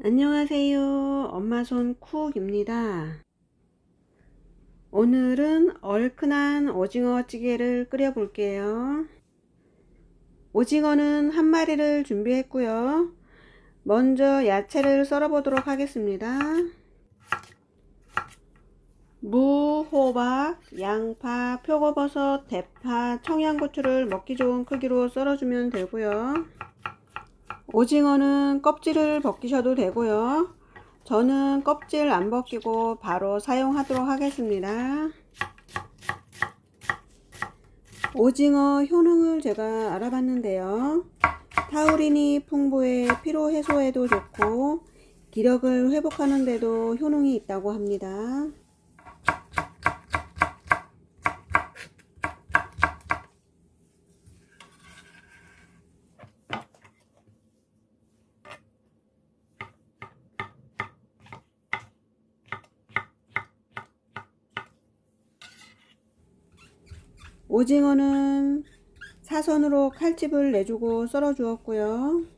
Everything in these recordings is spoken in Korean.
안녕하세요. 엄마 손 쿡입니다. 오늘은 얼큰한 오징어 찌개를 끓여 볼게요. 오징어는 한 마리를 준비했고요. 먼저 야채를 썰어 보도록 하겠습니다. 무, 호박, 양파, 표고버섯, 대파, 청양고추를 먹기 좋은 크기로 썰어주면 되고요. 오징어는 껍질을 벗기셔도 되고요. 저는 껍질 안 벗기고 바로 사용하도록 하겠습니다. 오징어 효능을 제가 알아봤는데요. 타우린이 풍부해 피로 해소에도 좋고 기력을 회복하는 데도 효능이 있다고 합니다. 오징어는 사선으로 칼집을 내주고 썰어 주었고요.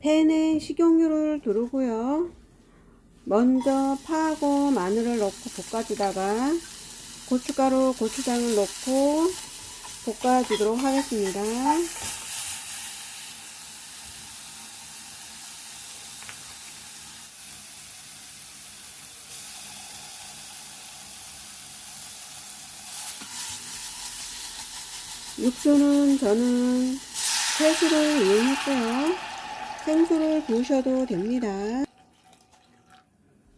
팬에 식용유를 두르고요. 먼저 파하고 마늘을 넣고 볶아주다가 고춧가루, 고추장을 넣고 볶아주도록 하겠습니다. 육수는 저는 새수를 이용했고요. 생수를 부으셔도 됩니다.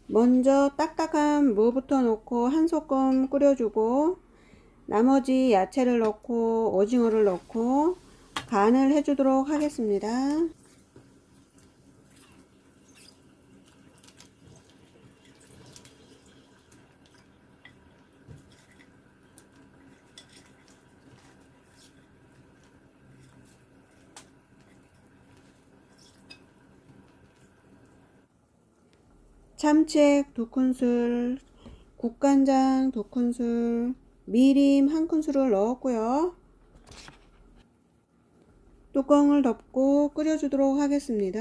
먼저 딱딱한 무부터 넣고 한 소끔 끓여주고 나머지 야채를 넣고 오징어를 넣고 간을 해주도록 하겠습니다. 참치액 두 큰술, 국간장 두 큰술, 미림 한 큰술을 넣었고요. 뚜껑을 덮고 끓여주도록 하겠습니다.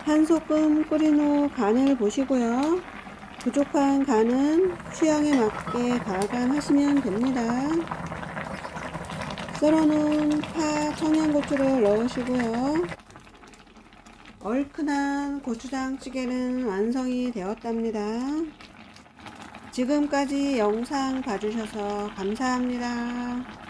한 소끔 끓인 후 간을 보시고요. 부족한 간은 취향에 맞게 가간하시면 됩니다. 썰어놓은 파, 청양고추를 넣으시고요. 얼큰한 고추장찌개는 완성이 되었답니다. 지금까지 영상 봐주셔서 감사합니다.